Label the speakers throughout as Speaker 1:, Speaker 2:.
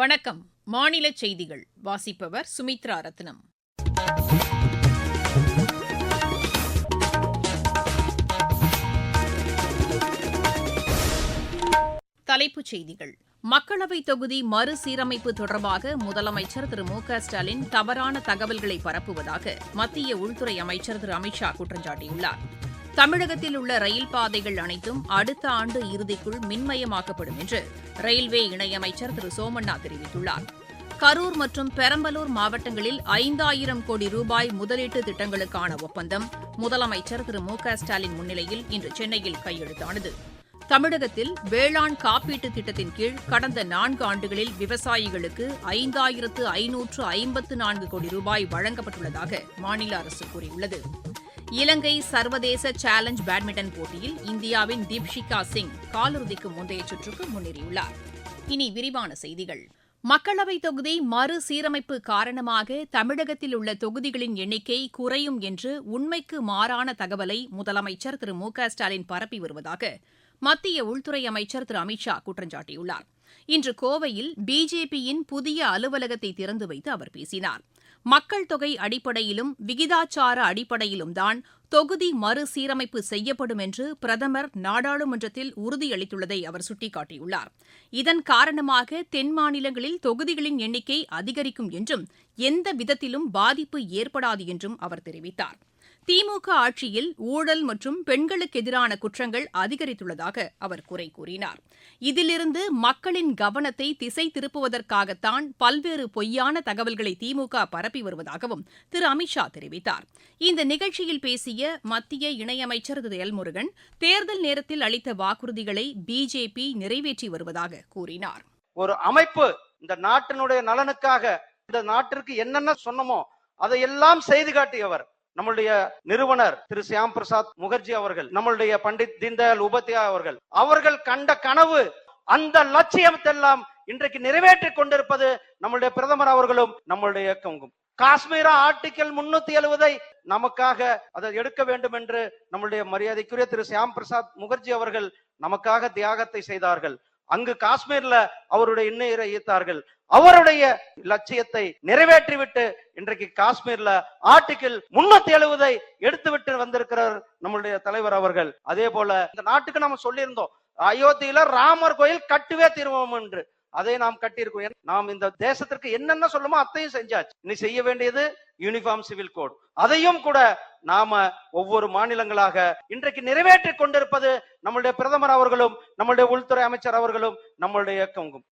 Speaker 1: வணக்கம் மாநில செய்திகள் வாசிப்பவர் சுமித்ரா ரத்னம் தலைப்புச் செய்திகள் மக்களவைத் தொகுதி மறுசீரமைப்பு தொடர்பாக முதலமைச்சர் திரு மு க ஸ்டாலின் தவறான தகவல்களை பரப்புவதாக மத்திய உள்துறை அமைச்சர் திரு அமித்ஷா குற்றம் சாட்டியுள்ளார் தமிழகத்தில் உள்ள ரயில் பாதைகள் அனைத்தும் அடுத்த ஆண்டு இறுதிக்குள் மின்மயமாக்கப்படும் என்று ரயில்வே இணையமைச்சர் திரு சோமண்ணா தெரிவித்துள்ளார் கரூர் மற்றும் பெரம்பலூர் மாவட்டங்களில் ஐந்தாயிரம் கோடி ரூபாய் முதலீட்டு திட்டங்களுக்கான ஒப்பந்தம் முதலமைச்சர் திரு மு ஸ்டாலின் முன்னிலையில் இன்று சென்னையில் கையெழுத்தானது தமிழகத்தில் வேளாண் காப்பீட்டு திட்டத்தின் கீழ் கடந்த நான்கு ஆண்டுகளில் விவசாயிகளுக்கு ஐந்தாயிரத்து ஐநூற்று ஐம்பத்து நான்கு கோடி ரூபாய் வழங்கப்பட்டுள்ளதாக மாநில அரசு கூறியுள்ளது இலங்கை சர்வதேச சேலஞ்ச் பேட்மிண்டன் போட்டியில் இந்தியாவின் தீப்ஷிகா சிங் காலிறுதிக்கு முந்தைய சுற்றுக்கு முன்னேறியுள்ளார் இனி விரிவான செய்திகள் மக்களவைத் தொகுதி மறுசீரமைப்பு காரணமாக தமிழகத்தில் உள்ள தொகுதிகளின் எண்ணிக்கை குறையும் என்று உண்மைக்கு மாறான தகவலை முதலமைச்சர் திரு மு க ஸ்டாலின் பரப்பி வருவதாக மத்திய உள்துறை அமைச்சர் திரு அமித் ஷா சாட்டியுள்ளாா் இன்று கோவையில் பிஜேபியின் புதிய அலுவலகத்தை திறந்து வைத்து அவர் பேசினார் மக்கள் தொகை அடிப்படையிலும் விகிதாச்சார அடிப்படையிலும் தான் தொகுதி மறுசீரமைப்பு செய்யப்படும் என்று பிரதமர் நாடாளுமன்றத்தில் உறுதியளித்துள்ளதை அவர் சுட்டிக்காட்டியுள்ளார் இதன் காரணமாக தென் மாநிலங்களில் தொகுதிகளின் எண்ணிக்கை அதிகரிக்கும் என்றும் எந்த விதத்திலும் பாதிப்பு ஏற்படாது என்றும் அவர் தெரிவித்தாா் திமுக ஆட்சியில் ஊழல் மற்றும் பெண்களுக்கு எதிரான குற்றங்கள் அதிகரித்துள்ளதாக அவர் குறை கூறினார் இதிலிருந்து மக்களின் கவனத்தை திசை திருப்புவதற்காகத்தான் பல்வேறு பொய்யான தகவல்களை திமுக பரப்பி வருவதாகவும் திரு அமித்ஷா தெரிவித்தார் இந்த நிகழ்ச்சியில் பேசிய மத்திய இணையமைச்சர் திரு எல்முருகன் தேர்தல் நேரத்தில் அளித்த வாக்குறுதிகளை பிஜேபி நிறைவேற்றி வருவதாக கூறினார்
Speaker 2: ஒரு அமைப்பு இந்த நாட்டினுடைய நலனுக்காக இந்த நாட்டிற்கு என்னென்ன சொன்னமோ அதையெல்லாம் செய்து காட்டியவர் நம்மளுடைய நிறுவனர் திரு சியாம் பிரசாத் முகர்ஜி அவர்கள் நம்மளுடைய பண்டித் தீன்தயாள் உபத்யா அவர்கள் அவர்கள் கண்ட கனவு அந்த லட்சியத்தெல்லாம் இன்றைக்கு நிறைவேற்றி கொண்டிருப்பது நம்மளுடைய பிரதமர் அவர்களும் நம்மளுடைய இயக்கமும் காஷ்மீரா ஆர்டிக்கல் முன்னூத்தி எழுபதை நமக்காக அதை எடுக்க வேண்டும் என்று நம்மளுடைய மரியாதைக்குரிய திரு சியாம் பிரசாத் முகர்ஜி அவர்கள் நமக்காக தியாகத்தை செய்தார்கள் அங்கு காஷ்மீர்ல அவருடைய இன்னுயிரை ஈர்த்தார்கள் அவருடைய லட்சியத்தை நிறைவேற்றிவிட்டு இன்றைக்கு காஷ்மீர்ல ஆர்டிகிள் முன்னூத்தி எழுபதை எடுத்துவிட்டு வந்திருக்கிறார் நம்மளுடைய தலைவர் அவர்கள் அதே போல இந்த நாட்டுக்கு நம்ம சொல்லியிருந்தோம் அயோத்தியில ராமர் கோயில் கட்டுவே தீர்வோம் என்று அதை நாம் கட்டியிருக்கோம் நாம் இந்த தேசத்திற்கு என்னென்ன சொல்லுமோ அத்தையும் செஞ்சாச்சு இனி செய்ய வேண்டியது யூனிஃபார்ம் சிவில் கோட் அதையும் கூட நாம ஒவ்வொரு மாநிலங்களாக இன்றைக்கு நிறைவேற்றி கொண்டிருப்பது நம்மளுடைய பிரதமர் அவர்களும் நம்மளுடைய உள்துறை அமைச்சர் அவர்களும் நம்மளுடைய இயக்கங்கும்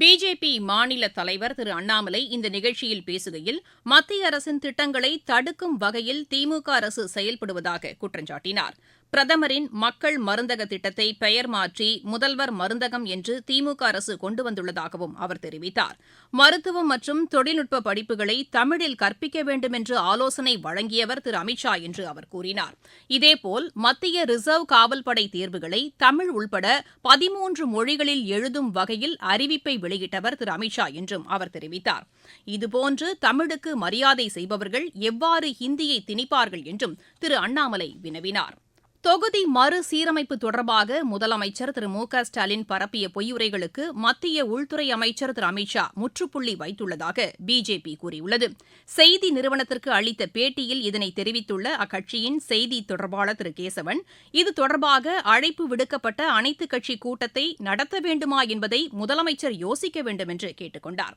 Speaker 1: பிஜேபி மாநில தலைவர் திரு அண்ணாமலை இந்த நிகழ்ச்சியில் பேசுகையில் மத்திய அரசின் திட்டங்களை தடுக்கும் வகையில் திமுக அரசு செயல்படுவதாக குற்றம் சாட்டினார் பிரதமரின் மக்கள் மருந்தக திட்டத்தை பெயர் மாற்றி முதல்வர் மருந்தகம் என்று திமுக அரசு கொண்டு வந்துள்ளதாகவும் அவர் தெரிவித்தார் மருத்துவம் மற்றும் தொழில்நுட்ப படிப்புகளை தமிழில் கற்பிக்க வேண்டும் என்று ஆலோசனை வழங்கியவர் திரு அமித்ஷா என்று அவர் கூறினார் இதேபோல் மத்திய ரிசர்வ் காவல்படை தேர்வுகளை தமிழ் உள்பட பதிமூன்று மொழிகளில் எழுதும் வகையில் அறிவிப்பை வெளியிட்டவர் திரு அமித்ஷா என்றும் அவர் தெரிவித்தார் இதுபோன்று தமிழுக்கு மரியாதை செய்பவர்கள் எவ்வாறு ஹிந்தியை திணிப்பார்கள் என்றும் திரு அண்ணாமலை வினவினார் தொகுதி மறுசீரமைப்பு தொடர்பாக முதலமைச்சர் திரு மு க ஸ்டாலின் பரப்பிய பொய்யுரைகளுக்கு மத்திய உள்துறை அமைச்சர் திரு அமித் ஷா முற்றுப்புள்ளி வைத்துள்ளதாக பிஜேபி கூறியுள்ளது செய்தி நிறுவனத்திற்கு அளித்த பேட்டியில் இதனை தெரிவித்துள்ள அக்கட்சியின் செய்தி தொடர்பாளர் திரு கேசவன் இது தொடர்பாக அழைப்பு விடுக்கப்பட்ட அனைத்துக் கட்சி கூட்டத்தை நடத்த வேண்டுமா என்பதை முதலமைச்சர் யோசிக்க வேண்டும் என்று கேட்டுக் கொண்டாா்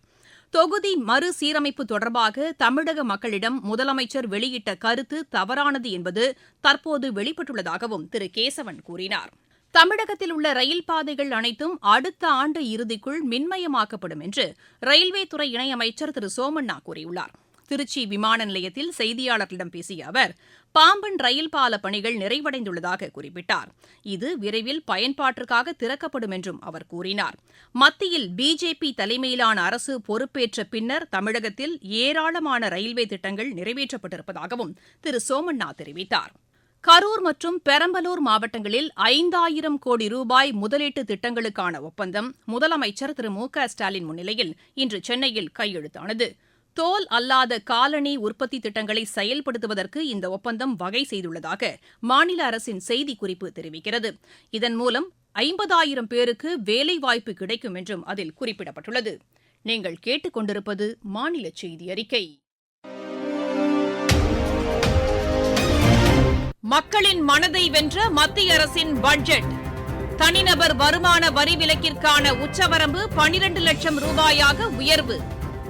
Speaker 1: தொகுதி மறு சீரமைப்பு தொடர்பாக தமிழக மக்களிடம் முதலமைச்சர் வெளியிட்ட கருத்து தவறானது என்பது தற்போது வெளிப்பட்டுள்ளதாகவும் திரு கேசவன் கூறினார் தமிழகத்தில் உள்ள ரயில் பாதைகள் அனைத்தும் அடுத்த ஆண்டு இறுதிக்குள் மின்மயமாக்கப்படும் என்று ரயில்வே துறை இணையமைச்சர் திரு சோமண்ணா கூறியுள்ளாா் திருச்சி விமான நிலையத்தில் செய்தியாளர்களிடம் பேசிய அவர் பாம்பன் ரயில் பால பணிகள் நிறைவடைந்துள்ளதாக குறிப்பிட்டார் இது விரைவில் பயன்பாட்டிற்காக திறக்கப்படும் என்றும் அவர் கூறினார் மத்தியில் பிஜேபி தலைமையிலான அரசு பொறுப்பேற்ற பின்னர் தமிழகத்தில் ஏராளமான ரயில்வே திட்டங்கள் நிறைவேற்றப்பட்டிருப்பதாகவும் திரு சோமண்ணா தெரிவித்தார் கரூர் மற்றும் பெரம்பலூர் மாவட்டங்களில் ஐந்தாயிரம் கோடி ரூபாய் முதலீட்டு திட்டங்களுக்கான ஒப்பந்தம் முதலமைச்சர் திரு மு க ஸ்டாலின் முன்னிலையில் இன்று சென்னையில் கையெழுத்தானது தோல் அல்லாத காலணி உற்பத்தி திட்டங்களை செயல்படுத்துவதற்கு இந்த ஒப்பந்தம் வகை செய்துள்ளதாக மாநில அரசின் செய்திக்குறிப்பு தெரிவிக்கிறது இதன் மூலம் ஐம்பதாயிரம் பேருக்கு வேலைவாய்ப்பு கிடைக்கும் என்றும் அதில் குறிப்பிடப்பட்டுள்ளது நீங்கள் கேட்டுக்கொண்டிருப்பது மாநில செய்தி அறிக்கை மக்களின் மனதை வென்ற மத்திய அரசின் பட்ஜெட் தனிநபர் வருமான வரி விலக்கிற்கான உச்சவரம்பு பனிரண்டு லட்சம் ரூபாயாக உயர்வு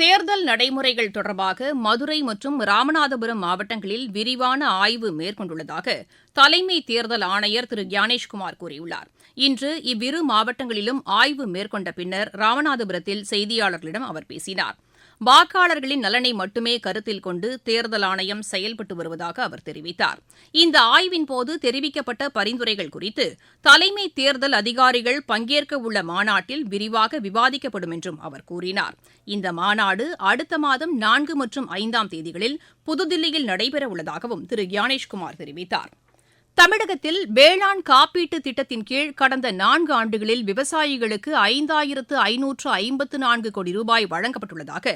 Speaker 1: தேர்தல் நடைமுறைகள் தொடர்பாக மதுரை மற்றும் ராமநாதபுரம் மாவட்டங்களில் விரிவான ஆய்வு மேற்கொண்டுள்ளதாக தலைமை தேர்தல் ஆணையர் திரு ஞானேஷ்குமார் கூறியுள்ளார் இன்று இவ்விரு மாவட்டங்களிலும் ஆய்வு மேற்கொண்ட பின்னர் ராமநாதபுரத்தில் செய்தியாளர்களிடம் அவர் பேசினார் வாக்காளர்களின் நலனை மட்டுமே கருத்தில் கொண்டு தேர்தல் ஆணையம் செயல்பட்டு வருவதாக அவர் தெரிவித்தார் இந்த ஆய்வின்போது தெரிவிக்கப்பட்ட பரிந்துரைகள் குறித்து தலைமை தேர்தல் அதிகாரிகள் பங்கேற்க உள்ள மாநாட்டில் விரிவாக விவாதிக்கப்படும் என்றும் அவர் கூறினார் இந்த மாநாடு அடுத்த மாதம் நான்கு மற்றும் ஐந்தாம் தேதிகளில் புதுதில்லியில் நடைபெறவுள்ளதாகவும் திரு ஞானேஷ்குமார் தெரிவித்தாா் தமிழகத்தில் வேளாண் காப்பீட்டு திட்டத்தின் கீழ் கடந்த நான்கு ஆண்டுகளில் விவசாயிகளுக்கு ஐந்தாயிரத்து ஐநூற்று ஐம்பத்து நான்கு கோடி ரூபாய் வழங்கப்பட்டுள்ளதாக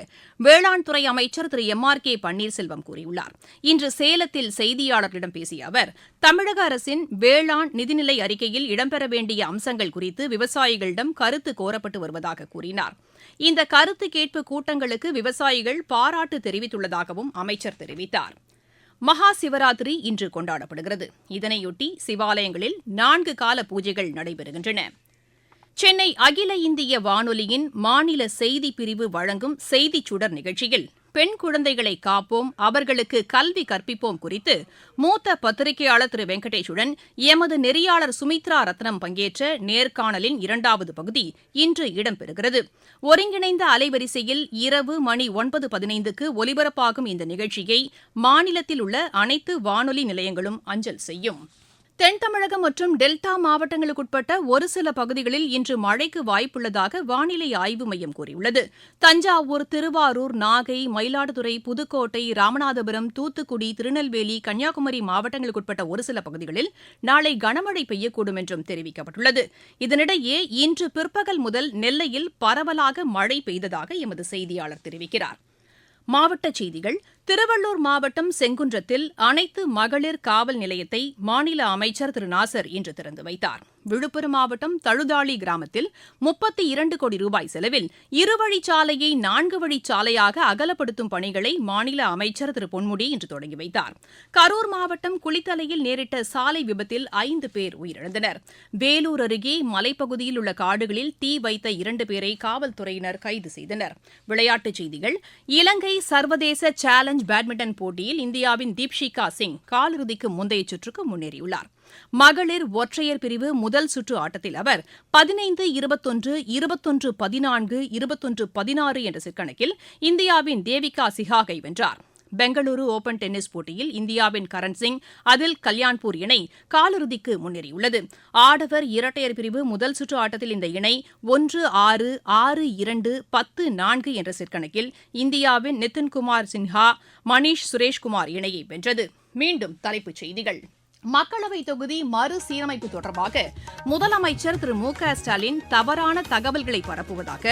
Speaker 1: வேளாண் துறை அமைச்சர் திரு எம் ஆர் கே பன்னீர்செல்வம் கூறியுள்ளார் இன்று சேலத்தில் செய்தியாளர்களிடம் பேசிய அவர் தமிழக அரசின் வேளாண் நிதிநிலை அறிக்கையில் இடம்பெற வேண்டிய அம்சங்கள் குறித்து விவசாயிகளிடம் கருத்து கோரப்பட்டு வருவதாக கூறினார் இந்த கருத்து கேட்பு கூட்டங்களுக்கு விவசாயிகள் பாராட்டு தெரிவித்துள்ளதாகவும் அமைச்சர் தெரிவித்தாா் மகா சிவராத்திரி இன்று கொண்டாடப்படுகிறது இதனையொட்டி சிவாலயங்களில் நான்கு கால பூஜைகள் நடைபெறுகின்றன சென்னை அகில இந்திய வானொலியின் மாநில செய்திப்பிரிவு பிரிவு வழங்கும் சுடர் நிகழ்ச்சியில் பெண் குழந்தைகளை காப்போம் அவர்களுக்கு கல்வி கற்பிப்போம் குறித்து மூத்த பத்திரிகையாளர் திரு வெங்கடேஷுடன் எமது நெறியாளர் சுமித்ரா ரத்னம் பங்கேற்ற நேர்காணலின் இரண்டாவது பகுதி இன்று இடம்பெறுகிறது ஒருங்கிணைந்த அலைவரிசையில் இரவு மணி ஒன்பது பதினைந்துக்கு ஒலிபரப்பாகும் இந்த நிகழ்ச்சியை மாநிலத்தில் உள்ள அனைத்து வானொலி நிலையங்களும் அஞ்சல் செய்யும் தென்தமிழகம் மற்றும் டெல்டா மாவட்டங்களுக்குட்பட்ட ஒரு சில பகுதிகளில் இன்று மழைக்கு வாய்ப்புள்ளதாக வானிலை ஆய்வு மையம் கூறியுள்ளது தஞ்சாவூர் திருவாரூர் நாகை மயிலாடுதுறை புதுக்கோட்டை ராமநாதபுரம் தூத்துக்குடி திருநெல்வேலி கன்னியாகுமரி மாவட்டங்களுக்குட்பட்ட ஒரு சில பகுதிகளில் நாளை கனமழை பெய்யக்கூடும் என்றும் தெரிவிக்கப்பட்டுள்ளது இதனிடையே இன்று பிற்பகல் முதல் நெல்லையில் பரவலாக மழை பெய்ததாக எமது செய்தியாளர் தெரிவிக்கிறார் மாவட்ட செய்திகள் திருவள்ளூர் மாவட்டம் செங்குன்றத்தில் அனைத்து மகளிர் காவல் நிலையத்தை மாநில அமைச்சர் திரு நாசர் இன்று திறந்து வைத்தார் விழுப்புரம் மாவட்டம் தழுதாளி கிராமத்தில் முப்பத்தி இரண்டு கோடி ரூபாய் செலவில் சாலையை நான்கு சாலையாக அகலப்படுத்தும் பணிகளை மாநில அமைச்சர் திரு பொன்முடி இன்று தொடங்கி வைத்தார் கரூர் மாவட்டம் குளித்தலையில் நேரிட்ட சாலை விபத்தில் ஐந்து பேர் உயிரிழந்தனர் வேலூர் அருகே மலைப்பகுதியில் உள்ள காடுகளில் தீ வைத்த இரண்டு பேரை காவல்துறையினர் கைது செய்தனர் விளையாட்டுச் செய்திகள் இலங்கை சர்வதேச சேலஞ்ச் சேலஞ்ச் பேட்மிண்டன் போட்டியில் இந்தியாவின் தீப்ஷிகா சிங் காலிறுதிக்கு முந்தைய சுற்றுக்கு முன்னேறியுள்ளார் மகளிர் ஒற்றையர் பிரிவு முதல் சுற்று ஆட்டத்தில் அவர் பதினைந்து இருபத்தொன்று இருபத்தொன்று பதினான்கு இருபத்தொன்று பதினாறு என்ற சிற்கணக்கில் கணக்கில் இந்தியாவின் தேவிகா சிஹாகை வென்றாா் பெங்களூரு ஒபன் டென்னிஸ் போட்டியில் இந்தியாவின் கரண் சிங் அதில் கல்யாண்பூர் இணை காலிறுதிக்கு முன்னேறியுள்ளது ஆடவர் இரட்டையர் பிரிவு முதல் சுற்று ஆட்டத்தில் இந்த இணை ஒன்று ஆறு ஆறு இரண்டு பத்து நான்கு என்ற சிற்கணக்கில் இந்தியாவின் நிதின்குமார் சின்ஹா மணீஷ் சுரேஷ்குமார் இணையை வென்றது மீண்டும் தலைப்புச் செய்திகள் மக்களவை தொகுதி மறுசீரமைப்பு தொடர்பாக முதலமைச்சர் திரு மு க ஸ்டாலின் தவறான தகவல்களை பரப்புவதாக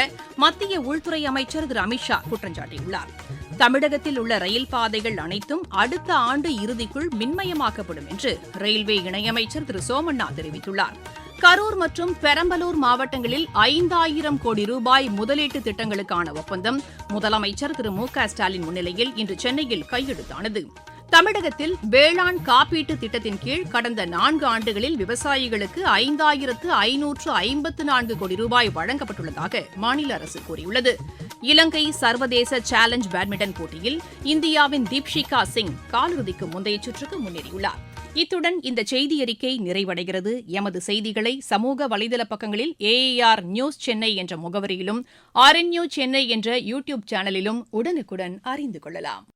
Speaker 1: மத்திய உள்துறை அமைச்சர் திரு அமித்ஷா குற்றம் சாட்டியுள்ளார் தமிழகத்தில் உள்ள ரயில் பாதைகள் அனைத்தும் அடுத்த ஆண்டு இறுதிக்குள் மின்மயமாக்கப்படும் என்று ரயில்வே இணையமைச்சர் திரு சோமண்ணா தெரிவித்துள்ளார் கரூர் மற்றும் பெரம்பலூர் மாவட்டங்களில் ஐந்தாயிரம் கோடி ரூபாய் முதலீட்டு திட்டங்களுக்கான ஒப்பந்தம் முதலமைச்சர் திரு மு ஸ்டாலின் முன்னிலையில் இன்று சென்னையில் கையெழுத்தானது தமிழகத்தில் வேளாண் காப்பீட்டு திட்டத்தின் கீழ் கடந்த நான்கு ஆண்டுகளில் விவசாயிகளுக்கு ஐந்தாயிரத்து ஐநூற்று ஐம்பத்து நான்கு கோடி ரூபாய் வழங்கப்பட்டுள்ளதாக மாநில அரசு கூறியுள்ளது இலங்கை சர்வதேச சேலஞ்ச் பேட்மிண்டன் போட்டியில் இந்தியாவின் தீப்ஷிகா சிங் காலிறுதிக்கு முந்தைய சுற்றுக்கு முன்னேறியுள்ளார் இத்துடன் இந்த செய்தி அறிக்கை நிறைவடைகிறது எமது செய்திகளை சமூக வலைதள பக்கங்களில் ஏஏஆர் நியூஸ் சென்னை என்ற முகவரியிலும் ஆர்என்யூ சென்னை என்ற யூடியூப் சேனலிலும் உடனுக்குடன் அறிந்து கொள்ளலாம்